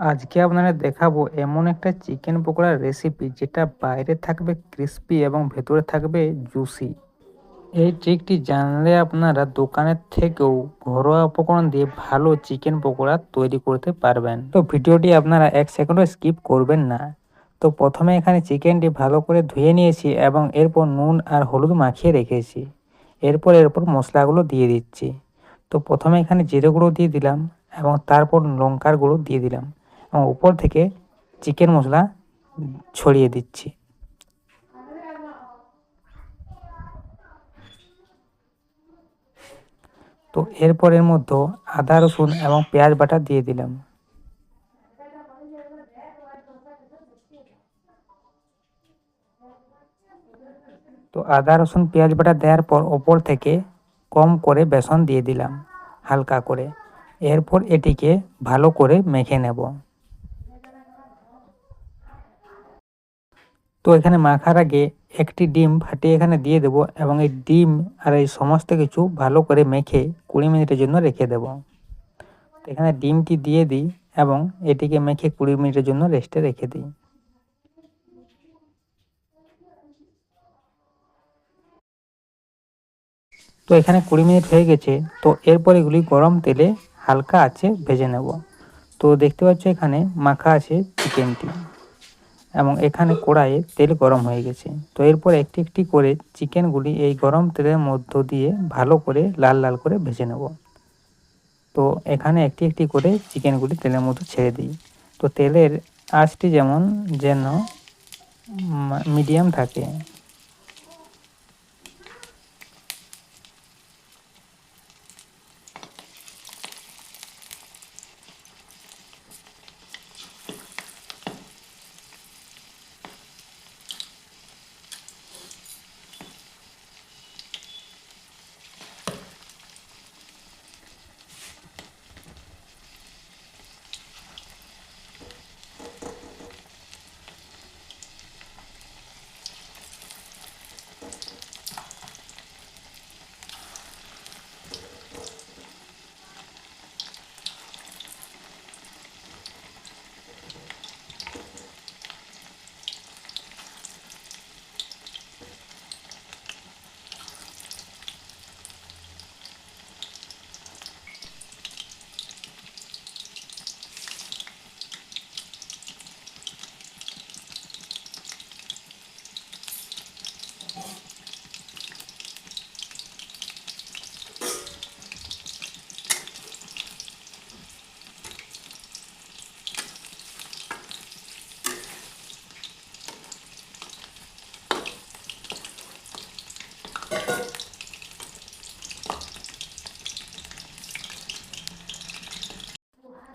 আজকে আপনাদের দেখাবো এমন একটা চিকেন পকোড়ার রেসিপি যেটা বাইরে থাকবে ক্রিস্পি এবং ভেতরে থাকবে জুসি এই ট্রিকটি জানলে আপনারা দোকানের থেকেও ঘরোয়া উপকরণ দিয়ে ভালো চিকেন পকোড়া তৈরি করতে পারবেন। তো ভিডিওটি আপনারা এক সেকেন্ডও স্কিপ করবেন না। তো প্রথমে এখানে চিকেনটি ভালো করে ধুয়ে নিয়েছি এবং এরপর নুন আর হলুদ মাখিয়ে রেখেছি। এরপর এরপর মশলাগুলো দিয়ে দিচ্ছি। তো প্রথমে এখানে জিরে গুঁড়ো দিয়ে দিলাম এবং তারপর লঙ্কার গুঁড়ো দিয়ে দিলাম। উপর থেকে চিকেন মশলা ছড়িয়ে দিচ্ছি। তো এরপর এর মধ্যে আদা, রসুন এবং পেঁয়াজ বাটা দিয়ে দিলাম। তো আদা, রসুন, পেঁয়াজ বাটা দেওয়ার পর ওপর থেকে কম করে বেসন দিয়ে দিলাম, হালকা করে। এরপর এটিকে ভালো করে মেখে নেব। তো এখানে মাখার আগে একটি ডিম ফাটিয়ে এখানে দিয়ে দেব এবং এই ডিম আর এই সমস্ত কিছু ভালো করে মেখে কুড়ি মিনিটের জন্য রেখে দেব। এখানে ডিমটি দিয়ে দিই এবং এটিকে মেখে কুড়ি মিনিটের জন্য রেস্টে রেখে দিই। তো এখানে কুড়ি মিনিট হয়ে গেছে, তো এরপর এগুলি গরম তেলে হালকা আছে ভেজে নেব। তো দেখতে পাচ্ছ এখানে মাখা আছে চিকেনটি। এবং এখানে কড়াইয়ে তেল গরম হয়ে গেছে। তো এরপর একটি একটি করে চিকেনগুলি এই গরম তেলের মধ্য দিয়ে ভালো করে লাল লাল করে ভেজে নেব। তো এখানে একটি একটি করে চিকেনগুলি তেলের মধ্যে ছেড়ে দিই। তো তেলের আঁচটি যেমন যেন মিডিয়াম থাকে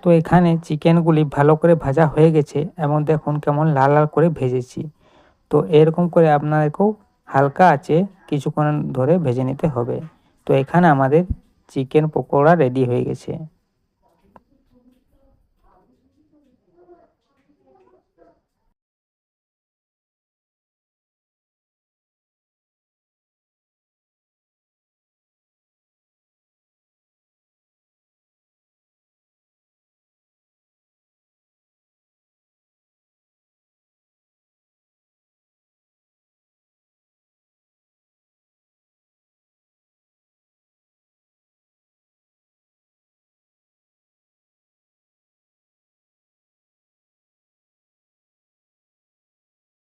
তো এখানে চিকেনগুলি ভালো করে ভাজা হয়ে গেছে এবং দেখুন কেমন লাল লাল করে ভেজেছি। তো এরকম করে আপনাদেরকেও হালকা আছে, কিছুক্ষণ ধরে ভেজে নিতে হবে। তো এখানে আমাদের চিকেন পকোড়া রেডি হয়ে গেছে।